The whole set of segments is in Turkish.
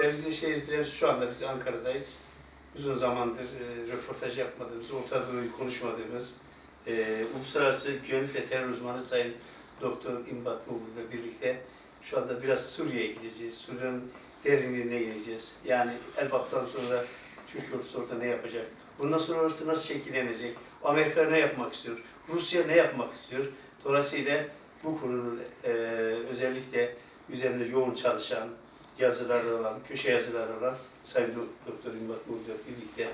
Sevgili seyirciler şu anda biz Ankara'dayız. Uzun zamandır e, röportaj yapmadığımız, Orta konuşmadığımız e, Uluslararası Güvenlik ve Terör Uzmanı Sayın Doktor İmbat ile birlikte şu anda biraz Suriye'ye gideceğiz. Suriye'nin derinliğine gireceğiz. Yani Elbap'tan sonra Türk ordusu orada ne yapacak? Bundan sonra orası nasıl şekillenecek? Amerika ne yapmak istiyor? Rusya ne yapmak istiyor? Dolayısıyla bu konunun e, özellikle üzerinde yoğun çalışan, yazıları olan, köşe yazıları olan Sayın Do- Doktor İmbat Muğlu'yla birlikte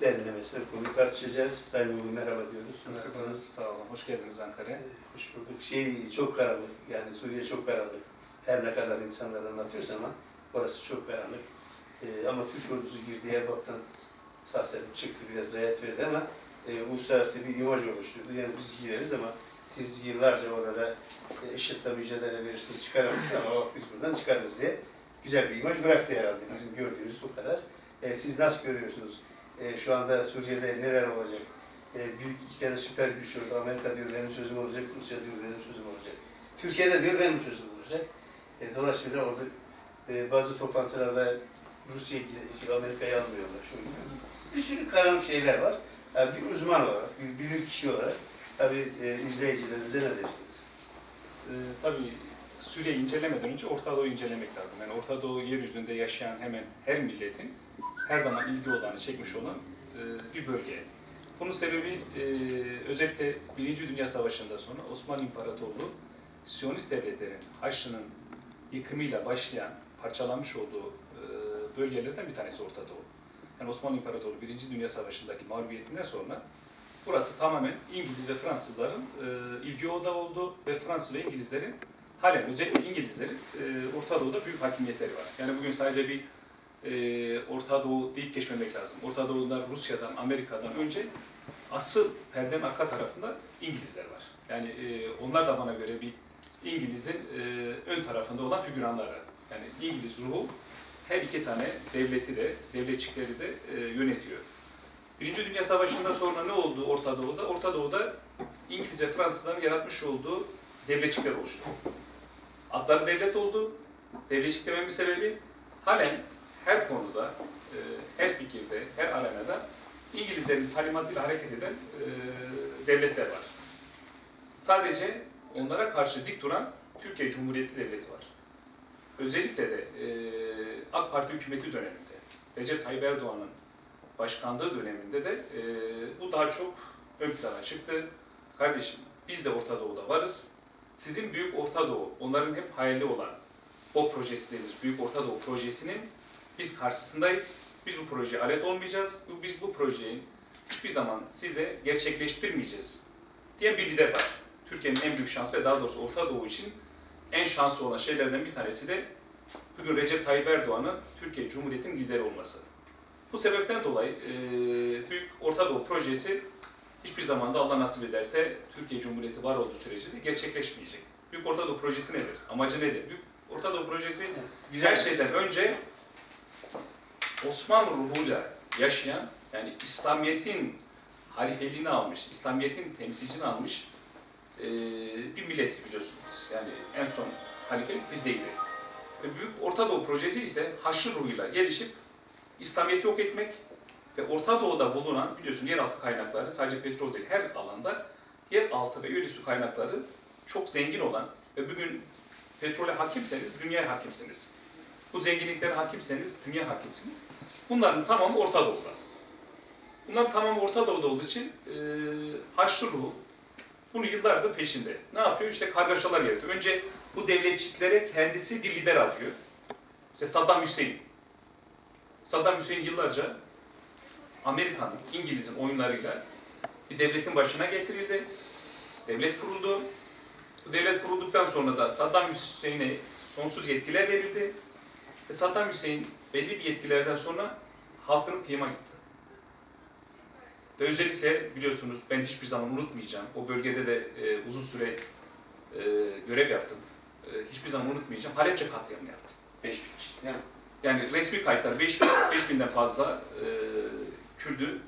derinlemesine konuyu tartışacağız. Sayın Muğlu merhaba diyoruz. Nasılsınız? Sağ olun. Hoş geldiniz Ankara'ya. Hoş bulduk. Şey çok karanlık, yani Suriye çok karanlık. Her ne kadar insanlar anlatıyorsa ama orası çok karanlık. Ee, ama Türk ordusu girdiği Erbap'tan sağ salim çıktı, biraz zayiat verdi ama e, uluslararası bir imaj oluşturdu. Yani biz gireriz ama siz yıllarca orada e, IŞİD'le mücadele verirsiniz, çıkaramazsınız ama bak biz buradan çıkarız diye güzel bir imaj bıraktı herhalde. Bizim gördüğümüz bu kadar. E, siz nasıl görüyorsunuz? E, şu anda Suriye'de neler olacak? E, büyük iki tane süper güç orada. Amerika diyor benim sözüm olacak, Rusya diyor benim sözüm olacak. Türkiye'de diyor benim sözüm olacak. E, dolayısıyla orada e, bazı toplantılarda Rusya işte Amerika'yı almıyorlar. Şöyle. Bir sürü karanlık şeyler var. Yani bir uzman olarak, bir bilir kişi olarak tabii e, izleyicilerimize ne dersiniz? Ee, tabii Suriye incelemeden önce Orta Doğu'yu incelemek lazım. Yani Orta Doğu yeryüzünde yaşayan hemen her milletin her zaman ilgi odağını çekmiş olan e, bir bölge. Bunun sebebi e, özellikle Birinci Dünya Savaşı'ndan sonra Osmanlı İmparatorluğu Siyonist devletlerin Haçlı'nın yıkımıyla başlayan, parçalanmış olduğu e, bölgelerden bir tanesi Orta Doğu. Yani Osmanlı İmparatorluğu Birinci Dünya Savaşı'ndaki mağlubiyetinden sonra burası tamamen İngiliz ve Fransızların e, ilgi odağı oldu ve Fransız ve İngilizlerin halen özellikle İngilizlerin e, Orta Doğu'da büyük hakimiyetleri var. Yani bugün sadece bir e, Orta Doğu deyip geçmemek lazım. Orta Doğu'da Rusya'dan, Amerika'dan önce asıl perdenin arka tarafında İngilizler var. Yani e, onlar da bana göre bir İngiliz'in e, ön tarafında olan figüranları. Yani İngiliz ruhu her iki tane devleti de, devletçikleri de e, yönetiyor. Birinci Dünya Savaşı'ndan sonra ne oldu Orta Doğu'da? Orta Doğu'da İngiliz ve Fransızların yaratmış olduğu devletçikler oluştu. Adları devlet oldu. Devletçik dememin sebebi halen her konuda, e, her fikirde, her arenada İngilizlerin talimatıyla hareket eden e, devletler var. Sadece onlara karşı dik duran Türkiye Cumhuriyeti Devleti var. Özellikle de e, AK Parti hükümeti döneminde, Recep Tayyip Erdoğan'ın başkanlığı döneminde de e, bu daha çok ön plana çıktı. Kardeşim biz de Orta Doğu'da varız. Sizin Büyük Orta Doğu, onların hep hayali olan o projesi Büyük Orta Doğu projesinin biz karşısındayız. Biz bu projeye alet olmayacağız. Biz bu projeyi hiçbir zaman size gerçekleştirmeyeceğiz diye bir lider var. Türkiye'nin en büyük şansı ve daha doğrusu Orta Doğu için en şanslı olan şeylerden bir tanesi de bugün Recep Tayyip Erdoğan'ın Türkiye Cumhuriyeti'nin lideri olması. Bu sebepten dolayı e, Büyük Orta Doğu projesi hiçbir zaman da Allah nasip ederse Türkiye Cumhuriyeti var olduğu sürece de gerçekleşmeyecek. Büyük Orta Doğu projesi nedir? Amacı nedir? Büyük Orta Doğu projesi her şeyden önce Osmanlı ruhuyla yaşayan, yani İslamiyet'in halifeliğini almış, İslamiyet'in temsilcini almış e, bir milletiz biliyorsunuz. Yani en son halife biz değiliz. Ve Büyük Orta Doğu projesi ise Haçlı ruhuyla gelişip İslamiyet'i yok etmek ve Orta Doğu'da bulunan biliyorsun yeraltı kaynakları sadece petrol değil her alanda yeraltı ve üre su kaynakları çok zengin olan ve bugün petrole hakimseniz dünyaya hakimsiniz. Bu zenginliklere hakimseniz dünya hakimsiniz. Bunların tamamı Orta Doğu'da. Bunlar tamamı Orta Doğu'da olduğu için e, Haçlı ruhu bunu yıllardır peşinde. Ne yapıyor? İşte kargaşalar yaratıyor. Önce bu devletçiklere kendisi bir lider atıyor. İşte Saddam Hüseyin. Saddam Hüseyin yıllarca Amerika'nın, İngiliz'in oyunlarıyla bir devletin başına getirildi. Devlet kuruldu. Bu devlet kurulduktan sonra da Saddam Hüseyin'e sonsuz yetkiler verildi. Ve Saddam Hüseyin belli bir yetkilerden sonra halkın kıyıma gitti. Ve özellikle biliyorsunuz ben hiçbir zaman unutmayacağım. O bölgede de e, uzun süre e, görev yaptım. E, hiçbir zaman unutmayacağım. Halepçe katliamı yaptım. 5 bin kişi değil mi? Yani resmi kayıtlar 5000 5000'den fazla e, Kürdü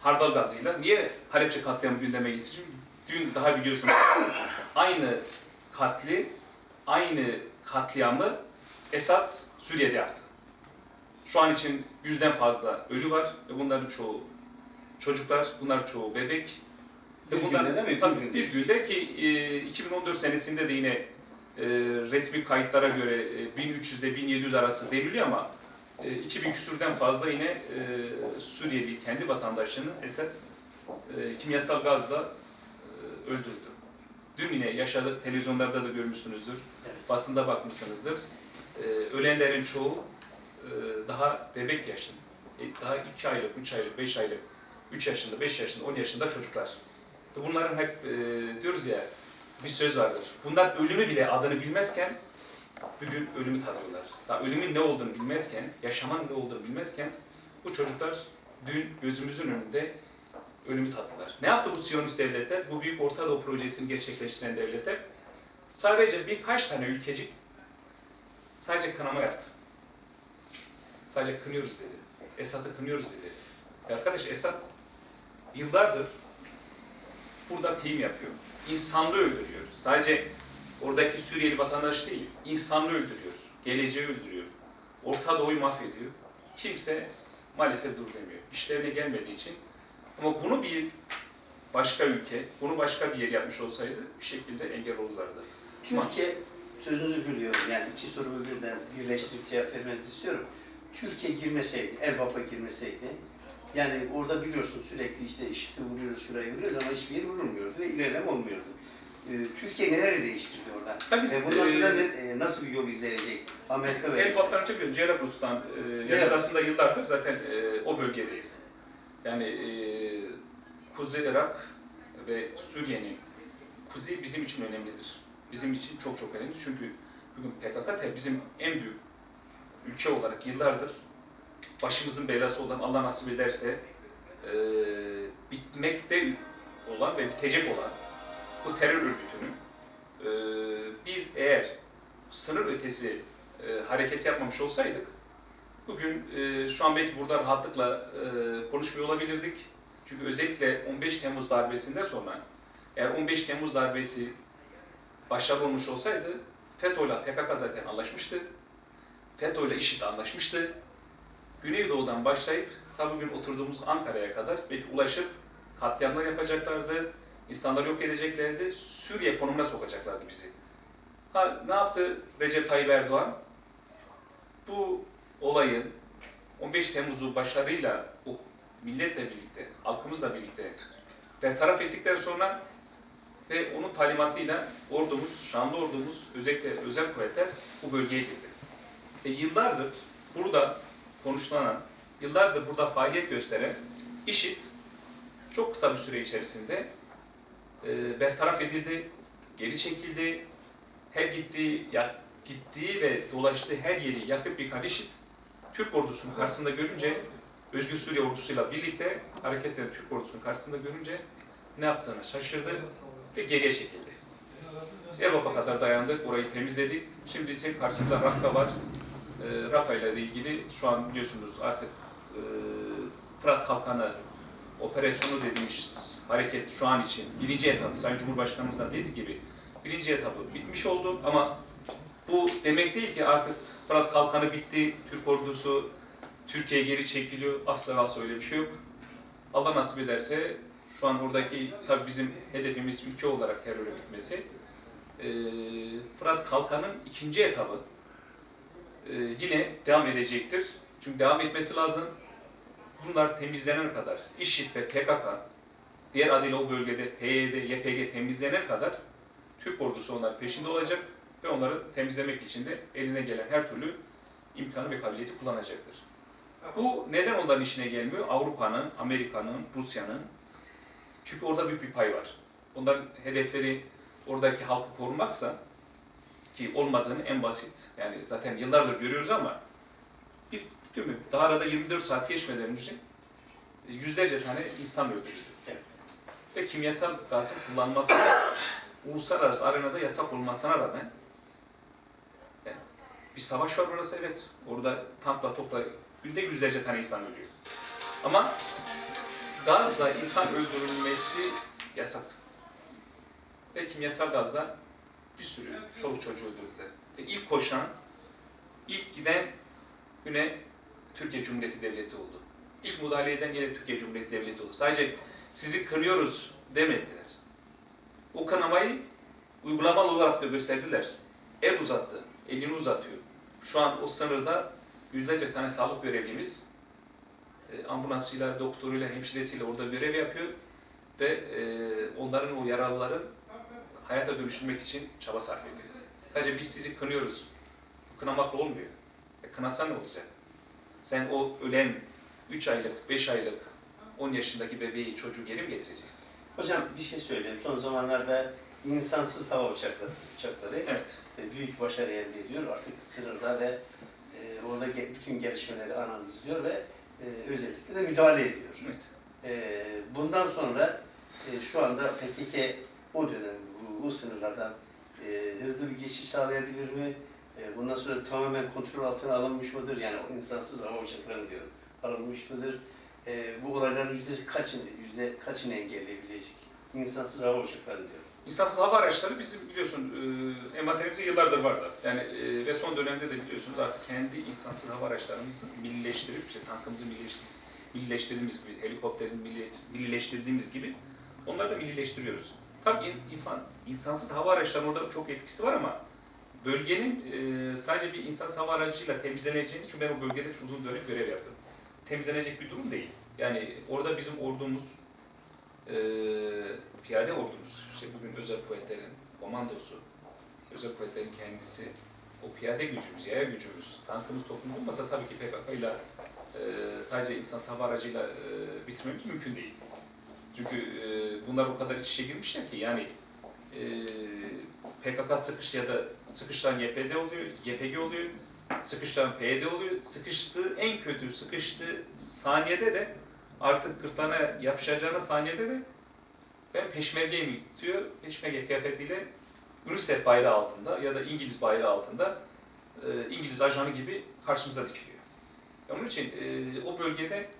hardal gazıyla niye Halepçe katliamı gündeme getireceğim? Dün daha biliyorsunuz aynı katli, aynı katliamı Esad Suriye'de yaptı. Şu an için yüzden fazla ölü var ve bunların çoğu çocuklar, bunlar çoğu bebek. Bir bunlar günde değil mi? Tabii bir günde ki e, 2014 senesinde de yine e, resmi kayıtlara göre e, 1300 ile 1700 arası veriliyor ama e, 2000 küsürden fazla yine e, Suriyeli kendi vatandaşını Esed e, kimyasal gazla e, öldürdü. Dün yine yaşadık, televizyonlarda da görmüşsünüzdür, Evet. basında bakmışsınızdır. E, ölenlerin çoğu e, daha bebek yaşında. E, daha 2 aylık, 3 aylık, 5 aylık, 3 yaşında, 5 yaşında, 10 yaşında çocuklar. Bunların hep e, diyoruz ya, bir söz vardır. Bunlar ölümü bile adını bilmezken bugün ölümü tadıyorlar. Daha ölümün ne olduğunu bilmezken, yaşamanın ne olduğunu bilmezken bu çocuklar dün gözümüzün önünde ölümü tattılar. Ne yaptı bu Siyonist devletler? Bu Büyük Orta Doğu projesini gerçekleştiren devletler sadece birkaç tane ülkecik sadece kınama yaptı. Sadece kınıyoruz dedi. Esad'ı kınıyoruz dedi. Ya arkadaş Esad yıllardır burada kıyım yapıyor. İnsanlığı öldürüyor. Sadece oradaki Suriyeli vatandaş değil, insanlığı öldürüyor. Geleceği öldürüyor. Orta Doğu'yu mahvediyor. Kimse maalesef dur demiyor. İşlerine gelmediği için. Ama bunu bir başka ülke, bunu başka bir yer yapmış olsaydı bir şekilde engel olurlardı. Türkiye, sözünüzü bölüyorum yani iki sorumu birden birleştirip cevap vermenizi istiyorum. Türkiye girmeseydi, Elbap'a girmeseydi, yani orada biliyorsun sürekli işte işiti vuruyoruz, şurayı vuruyoruz ama hiçbir yer vurulmuyordu ve ilerleme olmuyordu. Ee, Türkiye neler değiştirdi orada? Tabii Ve bundan e, sonra e, nasıl bir yol izleyecek? Amerika ve El patlarını çıkıyoruz. Cerablus'tan, e, Evet. aslında yıllardır zaten e, o bölgedeyiz. Yani e, Kuzey Irak ve Suriye'nin kuzey bizim için önemlidir. Bizim için çok çok önemli. Çünkü bugün PKK bizim en büyük ülke olarak yıllardır başımızın belası olan Allah nasip ederse e, bitmekte olan ve bitecek olan bu terör örgütünün e, biz eğer sınır ötesi e, hareket yapmamış olsaydık bugün e, şu an belki burada rahatlıkla e, konuşmuyor olabilirdik. Çünkü özellikle 15 Temmuz darbesinden sonra eğer 15 Temmuz darbesi başarılı olmuş olsaydı FETÖ'yle PKK zaten anlaşmıştı. FETÖ'yle IŞİD anlaşmıştı. Güneydoğu'dan başlayıp ta bugün oturduğumuz Ankara'ya kadar belki ulaşıp katliamlar yapacaklardı. İnsanları yok edeceklerdi. Suriye konumuna sokacaklardı bizi. Ha, ne yaptı Recep Tayyip Erdoğan? Bu olayın 15 Temmuz'u başarıyla bu milletle birlikte, halkımızla birlikte bertaraf ettikten sonra ve onun talimatıyla ordumuz, şanlı ordumuz, özellikle özel kuvvetler bu bölgeye girdi. Ve yıllardır burada konuşulan, yıllardır burada faaliyet gösteren IŞİD çok kısa bir süre içerisinde e, bertaraf edildi, geri çekildi, her gittiği, ya, gittiği ve dolaştığı her yeri yakıp yıkan IŞİD, Türk ordusunun karşısında görünce, Özgür Suriye ordusuyla birlikte hareket eden Türk ordusunun karşısında görünce ne yaptığını şaşırdı ve geriye çekildi. Erbap'a kadar dayandık, orayı temizledik. Şimdi ise karşımızda Rakka var. E, Rakka ile ilgili şu an biliyorsunuz artık e, Fırat Kalkanı operasyonu dediğimiz hareket şu an için birinci etap, Sayın Cumhurbaşkanımız da dediği gibi birinci etabı bitmiş oldu ama bu demek değil ki artık Fırat Kalkanı bitti, Türk ordusu Türkiye'ye geri çekiliyor. Asla ve asla öyle bir şey yok. Allah nasip ederse şu an buradaki tabii bizim hedefimiz ülke olarak teröre bitmesi. Ee, Fırat Kalkan'ın ikinci etabı e, yine devam edecektir. Çünkü devam etmesi lazım. Bunlar temizlenene kadar IŞİD ve PKK diğer adıyla o bölgede PYD, YPG temizlenene kadar Türk ordusu onların peşinde olacak ve onları temizlemek için de eline gelen her türlü imkanı ve kabiliyeti kullanacaktır. Bu neden onların işine gelmiyor? Avrupa'nın, Amerika'nın, Rusya'nın. Çünkü orada büyük bir pay var. Onların hedefleri oradaki halkı korumaksa ki olmadığını en basit yani zaten yıllardır görüyoruz ama bir mi? Daha arada 24 saat geçmeden önce yüzlerce tane insan öldürüldü. Ve kimyasal gazın kullanması uluslararası arenada yasak olmasına rağmen yani bir savaş var orası evet. Orada tankla topla günde yüzlerce tane insan ölüyor. Ama gazla insan öldürülmesi yasak. Ve kimyasal gazla bir sürü çoluk çocuğu öldürdüler. Ve ilk koşan, ilk giden güne Türkiye Cumhuriyeti Devleti oldu. İlk müdahale eden yine Türkiye Cumhuriyeti Devleti oldu. Sadece sizi kınıyoruz demediler. O kınamayı uygulamalı olarak da gösterdiler. El uzattı, elini uzatıyor. Şu an o sınırda yüzlerce tane sağlık görevlimiz e, ambulansıyla, doktoruyla, hemşiresiyle orada görev yapıyor ve e, onların o yaralıların hayata dönüştürmek için çaba sarf ediyor. Sadece biz sizi kınıyoruz. Kınamakla olmuyor. E, kınasan ne olacak? Sen o ölen 3 aylık, 5 aylık, 10 yaşındaki bebeği, çocuğu geri mi getireceksin? Hocam bir şey söyleyeyim. Son zamanlarda insansız hava uçakları, uçakları Evet. e, büyük başarı elde ediyor. Artık sınırda ve e, orada ge- bütün gelişmeleri analizliyor ve e, özellikle de müdahale ediyor. evet. E, bundan sonra e, şu anda PKK o dönem bu, bu sınırlardan e, hızlı bir geçiş sağlayabilir mi? E, bundan sonra tamamen kontrol altına alınmış mıdır? Yani o insansız hava uçakları diyorum. Alınmış mıdır? E, bu olayların yüzde kaçını, yüzde kaçını engelleyebilecek? İnsansız hava uçakları diyorum. İnsansız hava araçları bizim biliyorsun e, envanterimizde yıllardır vardı. Yani e, ve son dönemde de biliyorsunuz artık kendi insansız hava araçlarımızı millileştirip, işte tankımızı millileştirip, millileştirdiğimiz gibi, helikopterimizi milli- millileştirdiğimiz gibi onları da millileştiriyoruz. Tabii in- infan, insansız hava araçlarının orada çok etkisi var ama bölgenin e, sadece bir insansız hava aracıyla temizleneceğini, çünkü ben o bölgede uzun dönem görev yaptım. Temizlenecek bir durum değil. Yani orada bizim ordumuz, e, piyade ordumuz, işte bugün özel kuvvetlerin komandosu, özel kuvvetlerin kendisi, o piyade gücümüz, yaya gücümüz, tankımız, topumuz olmasa tabii ki PKK ile e, sadece insan hava aracıyla e, bitirmemiz mümkün değil. Çünkü e, bunlar o kadar iç içe girmişler ki yani e, PKK sıkış ya da sıkıştıran YPD oluyor, YPG oluyor, sıkıştıran PYD oluyor. Sıkıştığı en kötü sıkıştığı saniyede de artık kırtlağına yapışacağına saniyede de ben peşmergeyim diyor. Peşmerge kıyafetiyle UNICEF bayrağı altında ya da İngiliz bayrağı altında e, İngiliz ajanı gibi karşımıza dikiliyor. Onun için e, o bölgede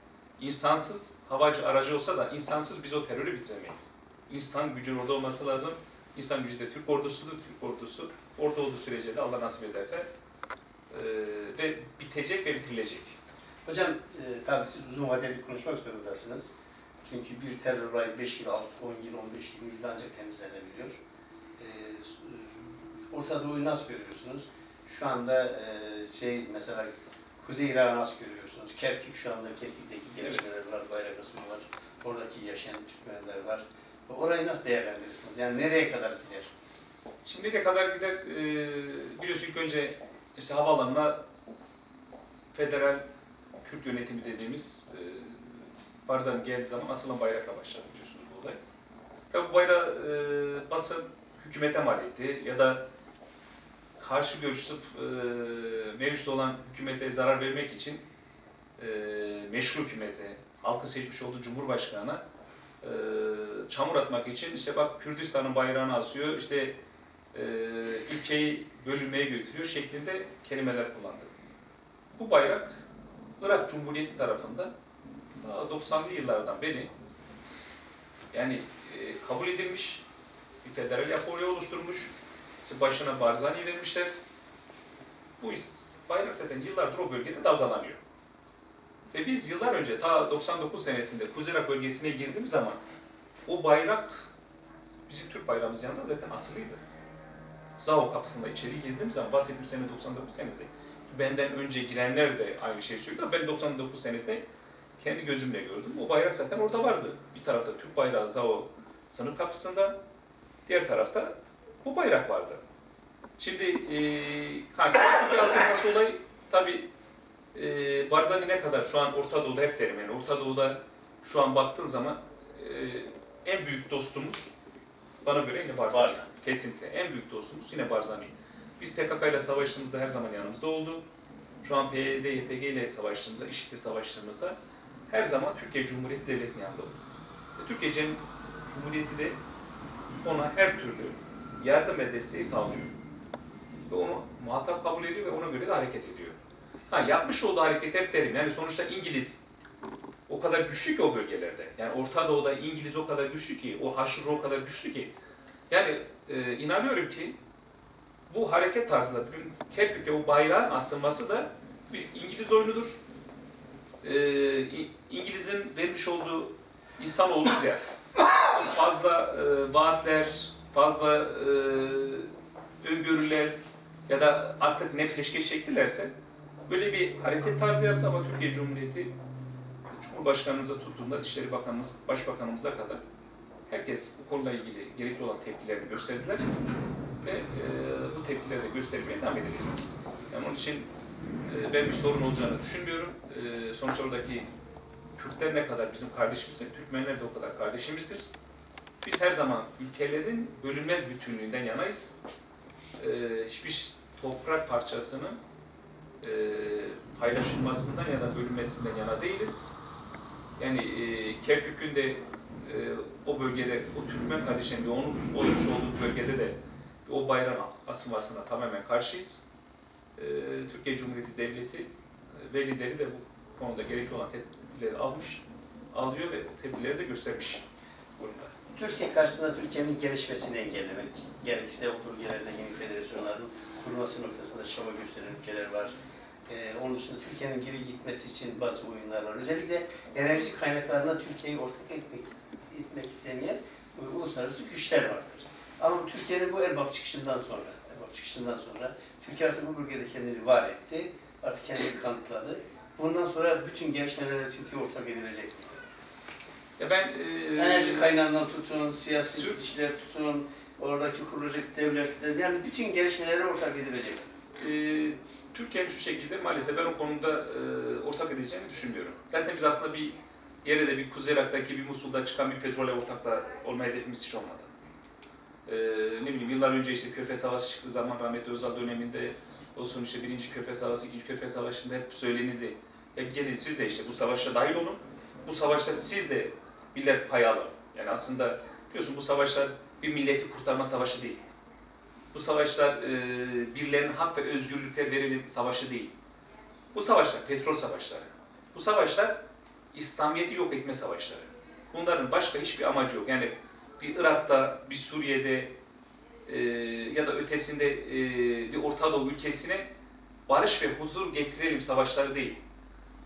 insansız havacı aracı olsa da insansız biz o terörü bitiremeyiz. İnsan gücün orada olması lazım. İnsan gücü de Türk ordusudur. Türk ordusu orada olduğu sürece de Allah nasip ederse e, ve bitecek ve bitirilecek. Hocam e, tabii siz uzun vadeli konuşmak zorundasınız. Çünkü bir terör olayı 5 yıl, 6, 10 yıl, 15 yıl yılda ancak temizlenebiliyor. E, s- Orta Doğu'yu nasıl görüyorsunuz? Şu anda e, şey mesela Kuzey Irak'ı nasıl görüyorsunuz? Kerkük şu anda Kerkük'teki gelişmeler var, bayrak asımı var. Oradaki yaşayan Türkmenler var. Orayı nasıl değerlendirirsiniz? Yani nereye kadar gider? Şimdi ne kadar gider? E, biliyorsun ilk önce işte havaalanına federal Kürt yönetimi dediğimiz e, Barzani geldiği zaman asılan bayrakla başladı biliyorsunuz bu olay. Tabi bu bayrağı e, basın hükümete mal etti ya da karşı görüşlü e, mevcut olan hükümete zarar vermek için e, meşru hükümete, halkın seçmiş olduğu Cumhurbaşkanı'na e, çamur atmak için işte bak Kürdistan'ın bayrağını asıyor, işte e, ülkeyi bölünmeye götürüyor şeklinde kelimeler kullandı. Bu bayrak Irak Cumhuriyeti tarafından daha 90'lı yıllardan beri yani e, kabul edilmiş, bir federal yapı oraya oluşturmuş, işte başına Barzani vermişler. Bu bayrak zaten yıllardır o bölgede dalgalanıyor. Ve biz yıllar önce ta 99 senesinde Kuzey Irak bölgesine girdiğimiz zaman o bayrak bizim Türk bayrağımız yanında zaten asılıydı. Zao kapısında içeri girdiğim zaman bahsettiğim sene 99 senesi. Benden önce girenler de aynı şeyi söylüyor. Ben 99 senesinde kendi gözümle gördüm. O bayrak zaten orada vardı. Bir tarafta Türk bayrağı Zao sınır kapısında, diğer tarafta bu bayrak vardı. Şimdi e, kanka asılması olayı tabi e, Barzani ne kadar şu an Orta Doğu'da hep derim yani Orta Doğu'da şu an baktığın zaman e, en büyük dostumuz bana göre yine Barzani. Barzani. Kesinlikle. En büyük dostumuz yine Barzani. Biz PKK ile savaştığımızda her zaman yanımızda oldu. Şu an PYD, YPG ile savaştığımızda, IŞİD'le savaştığımızda her zaman Türkiye Cumhuriyeti Devleti'nin yanında oldu. Ve Türkiye Cumhuriyeti de ona her türlü yardım ve desteği sağlıyor. Ve onu muhatap kabul ediyor ve ona göre de hareket ediyor. Ha, yapmış olduğu hareket hep derim. Yani sonuçta İngiliz o kadar güçlü ki o bölgelerde. Yani Orta Doğu'da İngiliz o kadar güçlü ki, o haşır o kadar güçlü ki. Yani e, inanıyorum ki bu hareket tarzında bugün Kerkük'te o bayrağın asılması da bir İngiliz oyunudur. e, İngiliz'in vermiş olduğu insanoğlu ya fazla e, vaatler, fazla e, öngörüler ya da artık ne peşkeş çektilerse böyle bir hareket tarzı yaptı ama Türkiye Cumhuriyeti Cumhurbaşkanımıza tuttuğunda Dışişleri Bakanımız, Başbakanımıza kadar herkes bu konuyla ilgili gerekli olan tepkilerini gösterdiler ve e, bu tepkileri de göstermeye devam edilecek. Yani onun için e, ben bir sorun olacağını düşünmüyorum. E, sonuçta oradaki Kürtler ne kadar bizim kardeşimizse, Türkmenler de o kadar kardeşimizdir. Biz her zaman ülkelerin bölünmez bütünlüğünden yanayız. E, hiçbir toprak parçasının e, paylaşılmasından ya da bölünmesinden yana değiliz. Yani e, Kerkük'ün de e, o bölgede, o Türkmen kardeşlerin bir onun olmuş olduğu bölgede de o bayram asılmasına tamamen karşıyız. E, Türkiye Cumhuriyeti Devleti e, ve lideri de bu konuda gerekli olan tedbirleri almış, alıyor ve tedbirleri de göstermiş burada. Türkiye karşısında Türkiye'nin gelişmesini engellemek, gerekirse o bölgelerde yeni federasyonların kurulması noktasında çaba gösteren ülkeler var. Ee, onun dışında Türkiye'nin geri gitmesi için bazı oyunlar var. Özellikle enerji kaynaklarına Türkiye'yi ortak etmek, etmek istemeyen e, uluslararası güçler vardır. Ama Türkiye'nin bu Erbap çıkışından sonra, Erbap çıkışından sonra Türkiye artık bu bölgede kendini var etti. Artık kendini kanıtladı. Bundan sonra bütün gelişmelere Türkiye ortak edilecek. Ya ben e, Enerji kaynağından tutun, siyasi Türk- ilişkiler tutun, oradaki kurulacak devletler, yani bütün gelişmelere ortak edilecek. e, Türkiye'nin şu şekilde maalesef ben o konuda e, ortak edeceğini düşünmüyorum. Zaten biz aslında bir yere de bir Kuzey Irak'taki bir Musul'da çıkan bir petrole ortakla olma hedefimiz hiç olmadı. E, ne bileyim yıllar önce işte Körfez Savaşı çıktığı zaman rahmetli Özal döneminde olsun işte birinci Körfez Savaşı, ikinci Körfez Savaşı'nda hep söylenildi. Hep gelin siz de işte bu savaşa dahil olun. Bu savaşta siz de millet pay alın. Yani aslında biliyorsun bu savaşlar bir milleti kurtarma savaşı değil. Bu savaşlar e, birilerinin hak ve özgürlükler verelim savaşı değil. Bu savaşlar petrol savaşları. Bu savaşlar İslamiyet'i yok etme savaşları. Bunların başka hiçbir amacı yok. Yani bir Irak'ta, bir Suriye'de e, ya da ötesinde e, bir Orta Doğu ülkesine barış ve huzur getirelim savaşları değil.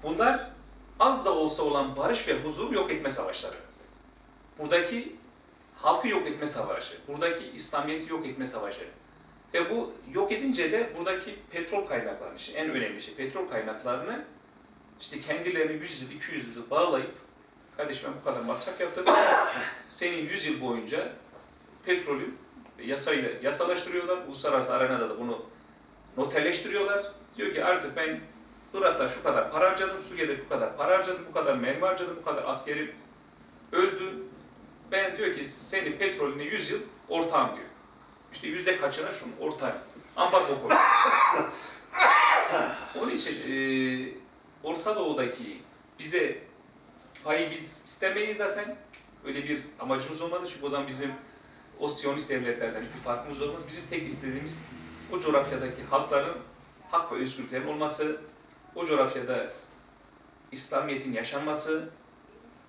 Bunlar az da olsa olan barış ve huzur yok etme savaşları. Buradaki halkı yok etme savaşı, buradaki İslamiyet'i yok etme savaşı. Ve bu yok edince de buradaki petrol kaynaklarını, işte en önemli şey petrol kaynaklarını işte kendilerini 100 yıl, 200 yıl bağlayıp kardeşim ben bu kadar masraf yaptım. Senin 100 yıl boyunca petrolü yasayla yasalaştırıyorlar. Uluslararası arenada da bunu noteleştiriyorlar. Diyor ki artık ben Irak'ta şu kadar para harcadım, Suriye'de bu kadar para harcadım, bu kadar mermi harcadım, bu kadar askerim öldü. Ben diyor ki senin petrolüne 100 yıl ortağım diyor. İşte yüzde kaçına şunun ortağım. Ambargo koy. Onun için e, Orta Doğu'daki bize payı biz istemeyiz zaten. Öyle bir amacımız olmadı çünkü o zaman bizim o Siyonist devletlerden hiçbir farkımız olmaz. Bizim tek istediğimiz o coğrafyadaki halkların hak ve özgürlüklerin olması, o coğrafyada İslamiyet'in yaşanması,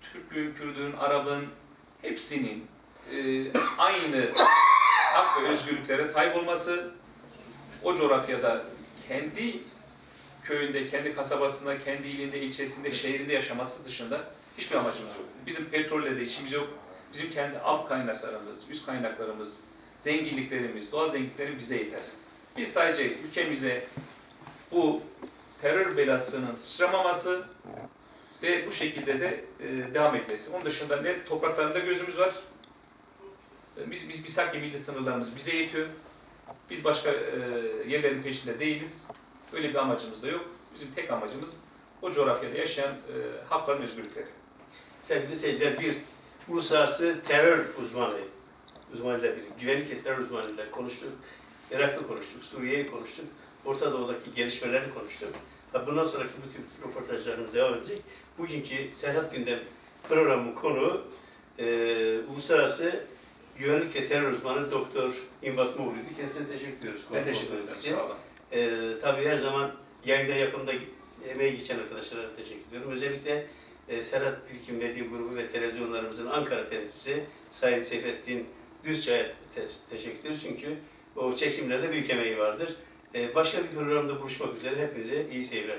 Türk'ün, Kürd'ün, Arap'ın hepsinin e, aynı hak ve özgürlüklere sahip olması, o coğrafyada kendi köyünde, kendi kasabasında, kendi ilinde, ilçesinde, şehrinde yaşaması dışında hiçbir amacımız yok. Bizim petrolle de işimiz yok. Bizim kendi alt kaynaklarımız, üst kaynaklarımız, zenginliklerimiz, doğal zenginliklerimiz bize yeter. Biz sadece ülkemize bu terör belasının sıçramaması ve bu şekilde de e, devam etmesi. Onun dışında ne topraklarında gözümüz var. E, Biz, biz Bisakya milli sınırlarımız bize yetiyor. Biz başka e, yerlerin peşinde değiliz. Öyle bir amacımız da yok. Bizim tek amacımız o coğrafyada yaşayan e, halkların özgürlükleri. Sevgili seyirciler, bir uluslararası terör uzmanı, uzmanıyla bir güvenlik ve terör uzmanıyla konuştuk. Irak'ı konuştuk, Suriye'yi konuştuk, Orta Doğu'daki gelişmeleri konuştuk. Tabii Bundan sonraki bu tür röportajlarımız devam edecek. Bugünkü Serhat Gündem programının konuğu e, uluslararası güvenlik ve terör uzmanı Doktor İmbat Muğlu'ydu. Kendisine teşekkür ediyoruz. Ben teşekkür ederim. Sağ olun. Ee, tabii her zaman yayında yapımda emeği geçen arkadaşlara da teşekkür ediyorum. Özellikle e, Serhat Bilkin Medya Grubu ve televizyonlarımızın Ankara temsilcisi Sayın Seyfettin Düzçay'a te- teşekkür ediyoruz. Çünkü o çekimlerde büyük emeği vardır. Ee, başka bir programda buluşmak üzere hepinize iyi seyirler.